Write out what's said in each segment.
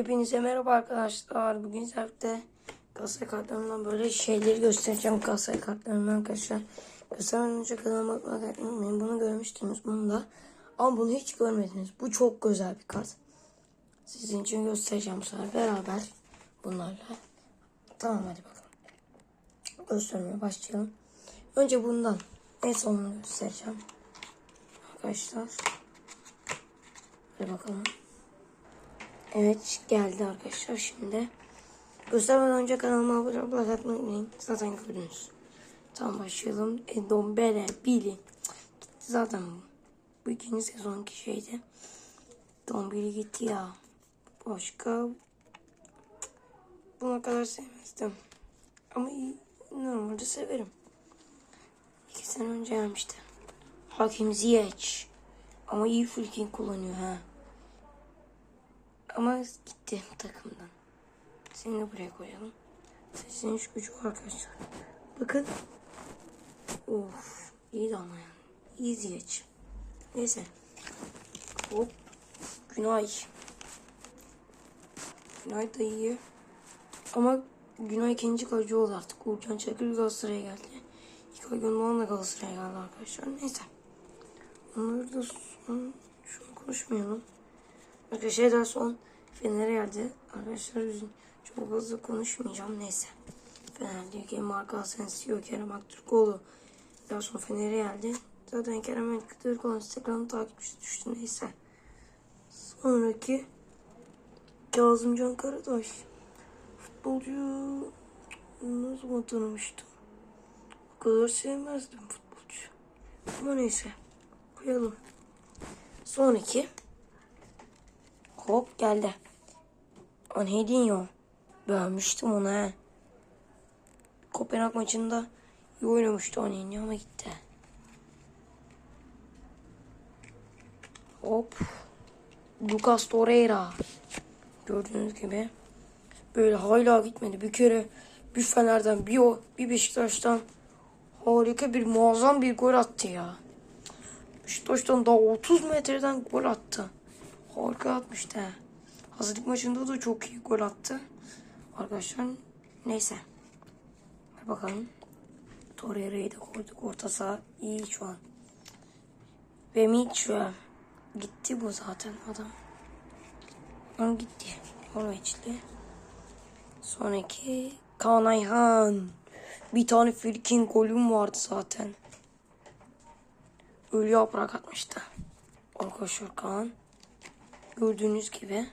Hepinize merhaba arkadaşlar. Bugün sizlerle Galatasaray kartlarımdan böyle şeyleri göstereceğim. Galatasaray kartlarımdan arkadaşlar. Göstermeden önce kanalıma unutmayın. Bunu görmüştünüz. Bunu da. Ama bunu hiç görmediniz. Bu çok güzel bir kart. Sizin için göstereceğim sefer. Beraber bunlarla. Tamam hadi bakalım. Göstermeye başlayalım. Önce bundan. En sonunu göstereceğim. Arkadaşlar. Hadi bakalım. Evet geldi arkadaşlar şimdi. Göstermeden önce kanalıma abone olmayı like unutmayın. Zaten gördünüz. Tamam başlayalım. E, Dombele, Billy. Gitti zaten bu. Bu ikinci sezonki şeydi. Dombili gitti ya. Başka buna kadar sevmezdim. Ama iyi, normalde severim. İki sene önce gelmişti. Hakim Ziyech. Ama iyi freaking kullanıyor ha. Ama gitti takımdan. Seni de buraya koyalım. Seçilmiş gücü var arkadaşlar. Bakın. Of. iyi de ama yani. İyi ziyeç. Neyse. Hop. Günay. Günay da iyi. Ama Günay ikinci kaleci oldu artık. Uğurcan Çakır Galatasaray'a geldi. İlkay Gündoğan da Galatasaray'a geldi arkadaşlar. Neyse. Onları da son, şunu konuşmayalım. Arkadaşlar daha son Fener'e geldi. Arkadaşlar üzün çok fazla konuşmayacağım. Neyse. Fener diyor ki Marco Asensio, Kerem Aktürkoğlu. Daha sonra Fener'e geldi. Zaten Kerem Aktürkoğlu Instagram'ı takipçisi düştü. Neyse. Sonraki Kazımcan Karataş. Futbolcu zaman tanımıştım? O kadar sevmezdim futbolcu. Ama neyse. Koyalım. Sonraki Hop geldi. Anhedinho. Beğenmiştim onu he. Kopenhag maçında iyi oynamıştı Anhedinho ama gitti. Hop. Lucas Torreira. Gördüğünüz gibi. Böyle hala gitmedi. Bir kere bir Fener'den bir o bir Beşiktaş'tan harika bir muazzam bir gol attı ya. Beşiktaş'tan daha 30 metreden gol attı. Harika atmıştı. Hazırlık maçında da çok iyi gol attı. Arkadaşlar neyse. Hadi bakalım. Torreira'yı da koyduk. Orta saha iyi şu an. Ve Mitchell. Gitti bu zaten adam. Adam gitti. Norveçli. Sonraki Kaan Ayhan. Bir tane Filkin golüm vardı zaten. Ölü yaprak atmıştı. Arkadaşlar Kaan. Gördüğünüz gibi.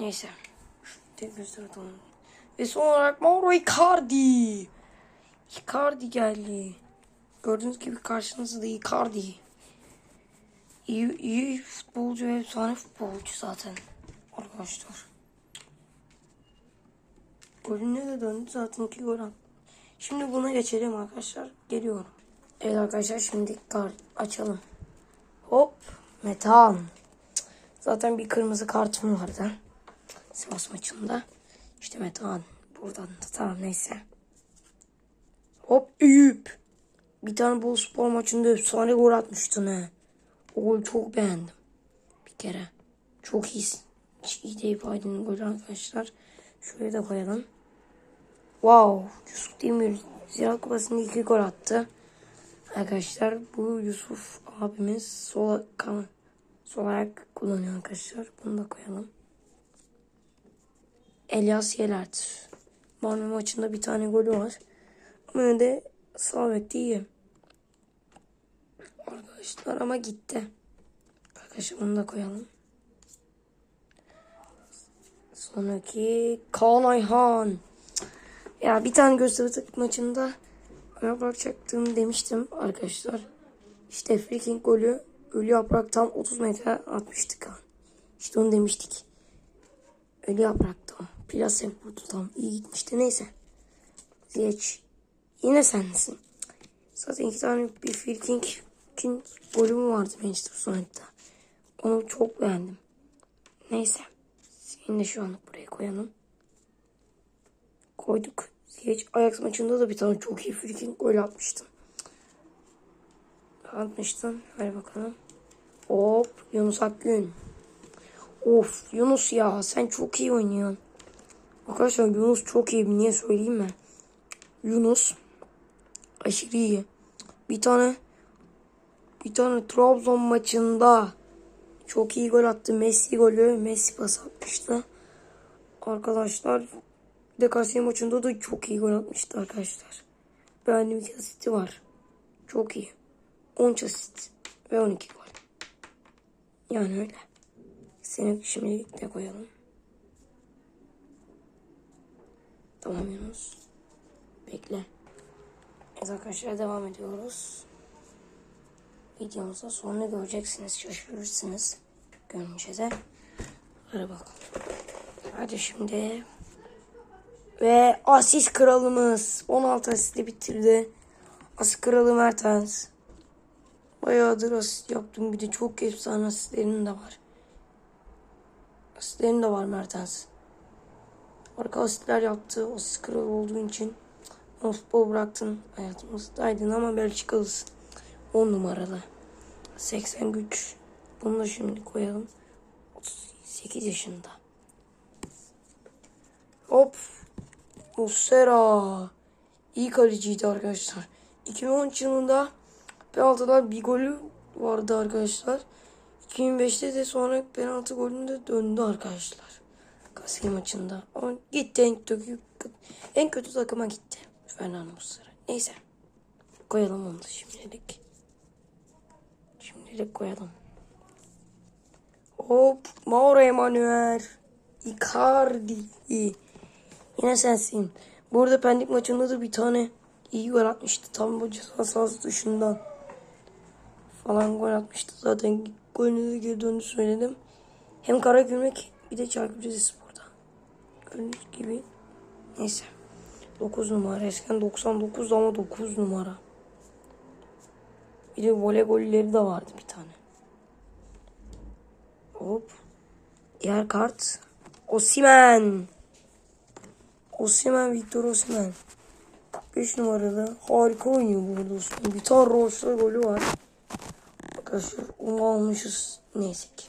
Neyse. Tek göster atalım. Ve son olarak Mauro Icardi. Icardi geldi. Gördüğünüz gibi karşınızda Icardi. İyi, iyi futbolcu ve efsane futbolcu zaten. Arkadaşlar. Golüne de döndü zaten iki gol. Şimdi buna geçelim arkadaşlar. Geliyorum. Evet arkadaşlar şimdi kart açalım. Hop. Metan. Zaten bir kırmızı kartım vardı. Sivas maçında. İşte Metehan buradan da tamam neyse. Hop Eyüp. Bir tane bol spor maçında efsane gol atmıştın he. O golü çok beğendim. Bir kere. Çok iyi. İyi de ifadenin golü arkadaşlar. Şuraya da koyalım. Wow. Yusuf Demir Ziraat Kupası'nda iki gol attı. Arkadaşlar bu Yusuf abimiz sol kan sol ayak kullanıyor arkadaşlar. Bunu da koyalım. Elias Yelert. Malmö maçında bir tane golü var. Ama yine de sağ bekte iyi. Arkadaşlar ama gitti. Arkadaşlar bunu da koyalım. Sonraki Kaan Ayhan. Ya bir tane Göztepe maçında bırakacaktım demiştim arkadaşlar. İşte freaking golü ölü yaprak tam 30 metre atmıştık. İşte onu demiştik. Ölü yapraktı o. Plase vurdu tam. iyi gitmişti. Neyse. Ziyech. Yine sensin. Zaten iki tane bir Firking'in golü vardı Manchester United'da. Onu çok beğendim. Neyse. Seni de şu anlık buraya koyalım. Koyduk. Ziyech Ajax maçında da bir tane çok iyi Firking gol atmıştım. Atmıştım. Hadi bakalım. Hop. Yunus Akgün. Of Yunus ya sen çok iyi oynuyorsun. Arkadaşlar Yunus çok iyi. Niye söyleyeyim mi? Yunus aşırı iyi. Bir tane bir tane Trabzon maçında çok iyi gol attı. Messi golü. Messi pas atmıştı. Arkadaşlar bir de Kayseri maçında da çok iyi gol atmıştı arkadaşlar. Beğendiğim iki asisti var. Çok iyi. 10 asist ve 12 gol. Yani öyle. Seni şimdilik de koyalım. Tamam Yunus. Bekle. Evet arkadaşlar devam ediyoruz. Videomuzda sonunu göreceksiniz. Şaşırırsınız. Görünce de. Hadi bakalım. Hadi şimdi. Ve asist kralımız. 16 asisti bitirdi. Asist kralı Mertens. Bayağıdır asist yaptım. Bir de çok efsane asistlerim de var. Asistlerim de var Mertens. Arka asistler yaptı. Asist kralı olduğu için. Futbol bıraktın. Hayatımızdaydın ama Belçikalısın. 10 numaralı. 80 güç. Bunu da şimdi koyalım. 38 yaşında. Hop. Muslera. İyi kaleciydi arkadaşlar. 2013 yılında penaltıdan bir golü vardı arkadaşlar. 2005'te de sonra penaltı golünde döndü arkadaşlar. Kasım maçında. Ama gitti en kötü, en kötü takıma gitti. Fernando Muslera. Neyse. Koyalım onu da şimdilik. Şimdilik koyalım. Hop. Mauro Emanuel. Icardi. Yine sensin. Burada Pendik maçında da bir tane iyi gol atmıştı. Tam bu ceza sahası dışından falan gol atmıştı. Zaten golünü de geri döndü söyledim. Hem Karagümrük bir de Çaykur Rizespor'da. Gördüğünüz gibi. Neyse. 9 numara. Eskiden 99 ama 9 numara. Bir de voley golleri de vardı bir tane. Hop. Diğer kart. Osimen. Osimen, Victor Osimen. 5 numaralı. Harika oynuyor bu Osimen. Bir tane Roş'la golü var. Arkadaşlar onu almışız. Neyse ki.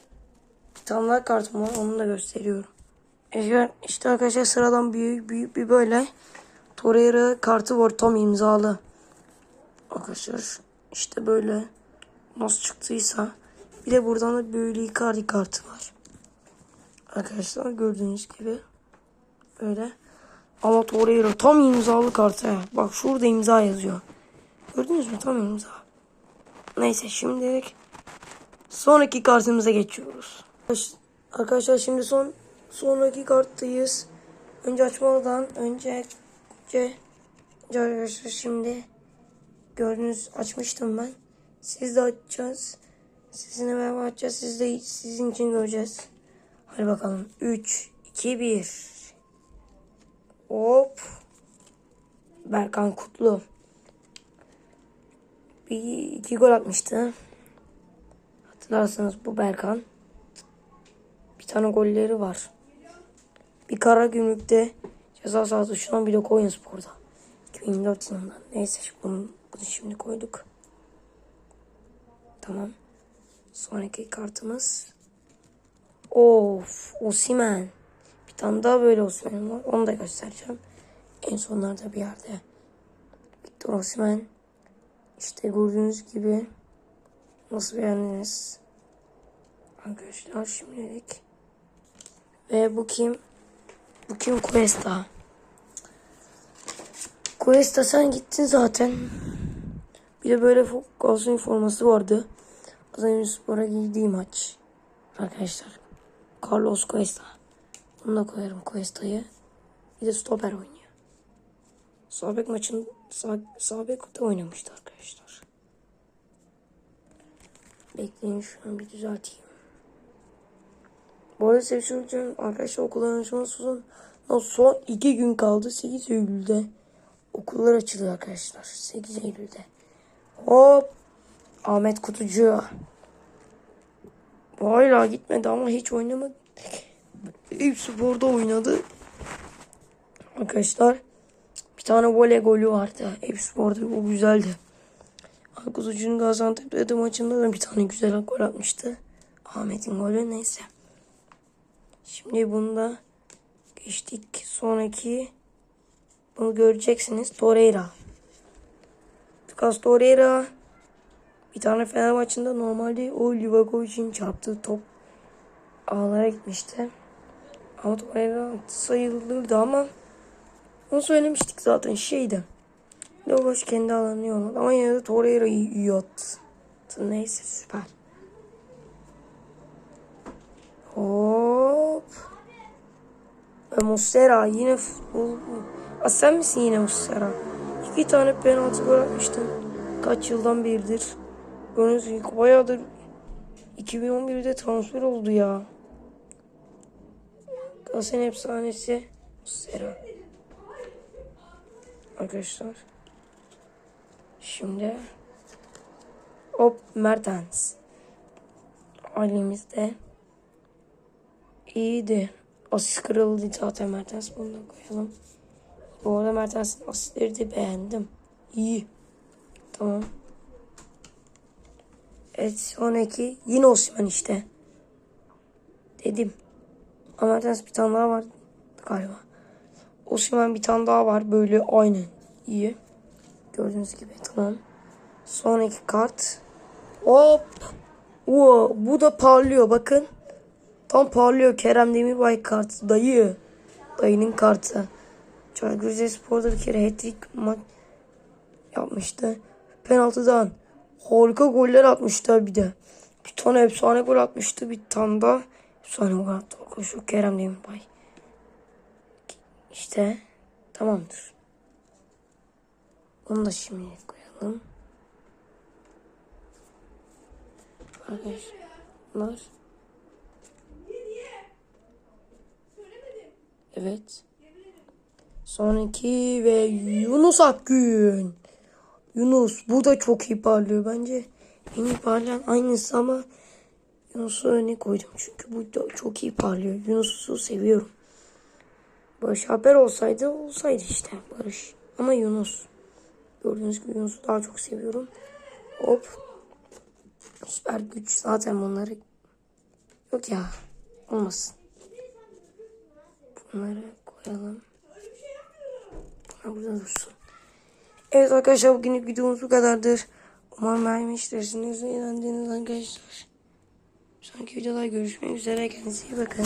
Bir tane daha kartım var. Onu da gösteriyorum. Evet, işte arkadaşlar sıradan büyük büyük bir böyle Torreira kartı var tam imzalı. Arkadaşlar işte böyle nasıl çıktıysa bir de buradan da böyle Icardi kartı var. Arkadaşlar gördüğünüz gibi böyle ama Torreira tam imzalı kartı. Bak şurada imza yazıyor. Gördünüz mü tam imza. Neyse şimdilik sonraki kartımıza geçiyoruz. Arkadaşlar şimdi son sonraki karttayız. Önce açmadan önce önce, şimdi gördünüz açmıştım ben. Siz de açacağız. Sizinle beraber açacağız. Siz de sizin için göreceğiz. Hadi bakalım. 3, 2, 1. Hop. Berkan Kutlu. Bir iki gol atmıştı. Hatırlarsanız bu Berkan. Bir tane golleri var. Bir kara gümrükte ceza sahası şu an bir de Konya Spor'da. 2024 yılında. Neyse bunu, bunu şimdi koyduk. Tamam. Sonraki kartımız. Of, Osimen. Bir tane daha böyle Osimen var. Onu da göstereceğim. En sonlarda bir yerde. Victor Osimen. İşte gördüğünüz gibi. Nasıl beğendiniz? Arkadaşlar şimdilik. Ve bu kim? Bu kim Cuesta? Cuesta sen gittin zaten. Bir de böyle Galatasaray forması vardı. Galatasaray Spor'a giydiği maç. Arkadaşlar. Carlos Cuesta. Bunu da koyarım Cuesta'yı. Bir de stoper oynuyor. Sabek maçın sağ, Sabek'te oynamıştı arkadaşlar. Bekleyin şu an bir düzelteyim. Bu arada söyleyeyim. Arkadaşlar okulların açılması son, son iki gün kaldı. 8 Eylül'de okullar açılıyor arkadaşlar. 8 Eylül'de. Hop. Ahmet Kutucu. Hala gitmedi ama hiç oynamadı. Eyüp Spor'da oynadı. Arkadaşlar bir tane voley golü vardı. Eyüp Spor'da o güzeldi. Kutucu'nun Gaziantep'te maçında da bir tane güzel gol atmıştı. Ahmet'in golü neyse. Şimdi bunda geçtik. Sonraki bunu göreceksiniz. Torreira. Lucas Torreira bir tane Fener maçında normalde o Livakovic'in çarptığı top ağlara gitmişti. Ama Torreira sayılırdı ama onu söylemiştik zaten şeydi. Livakovic kendi alanını yolladı ama yine de Torreira iyi, iyi attı. Neyse süper. Hop. Ve Muslera yine futbol. Sen misin yine Muslera? İki tane penaltı gol atmıştın. Kaç yıldan beridir. Gördüğünüz bayağıdır 2011'de transfer oldu ya. Galatasaray'ın efsanesi Muslera. Arkadaşlar. Şimdi Hop Mertens. Ailemizde iyiydi. Asist kırıldı zaten Mertens. Bunu koyalım. Bu arada Mertens'in asistleri de beğendim. İyi. Tamam. Evet sonraki yine Osman işte. Dedim. Ama Mertens bir tane daha var galiba. Osman bir tane daha var böyle aynı. İyi. Gördüğünüz gibi tamam. Sonraki kart. Hop. Oo, bu da parlıyor bakın. Tam parlıyor Kerem Demirbay kartı. Dayı. Dayının kartı. Çaykur Rizespor'da bir kere hat-trick ma- yapmıştı. Penaltıdan harika goller atmıştı bir de. Bir tane efsane gol atmıştı. Bir tane daha efsane gol attı. Şu Kerem Demirbay. İşte tamamdır. Onu da şimdi koyalım. Arkadaşlar. Evet. Sonraki ve Yunus Akgün. Yunus bu da çok iyi parlıyor bence. En iyi parlayan aynısı ama Yunus'u öne koydum. Çünkü bu da çok iyi parlıyor. Yunus'u seviyorum. Barış Alper olsaydı olsaydı işte Barış. Ama Yunus. Gördüğünüz gibi Yunus'u daha çok seviyorum. Hop. Süper güç zaten bunları yok ya olmasın. Bunları koyalım. Bunlar burada dursun. Evet arkadaşlar bugünlük videomuz bu kadardır. Umarım beğenmiştirsiniz. Eğlendiğiniz arkadaşlar. Sonraki videoda görüşmek üzere. Kendinize iyi bakın.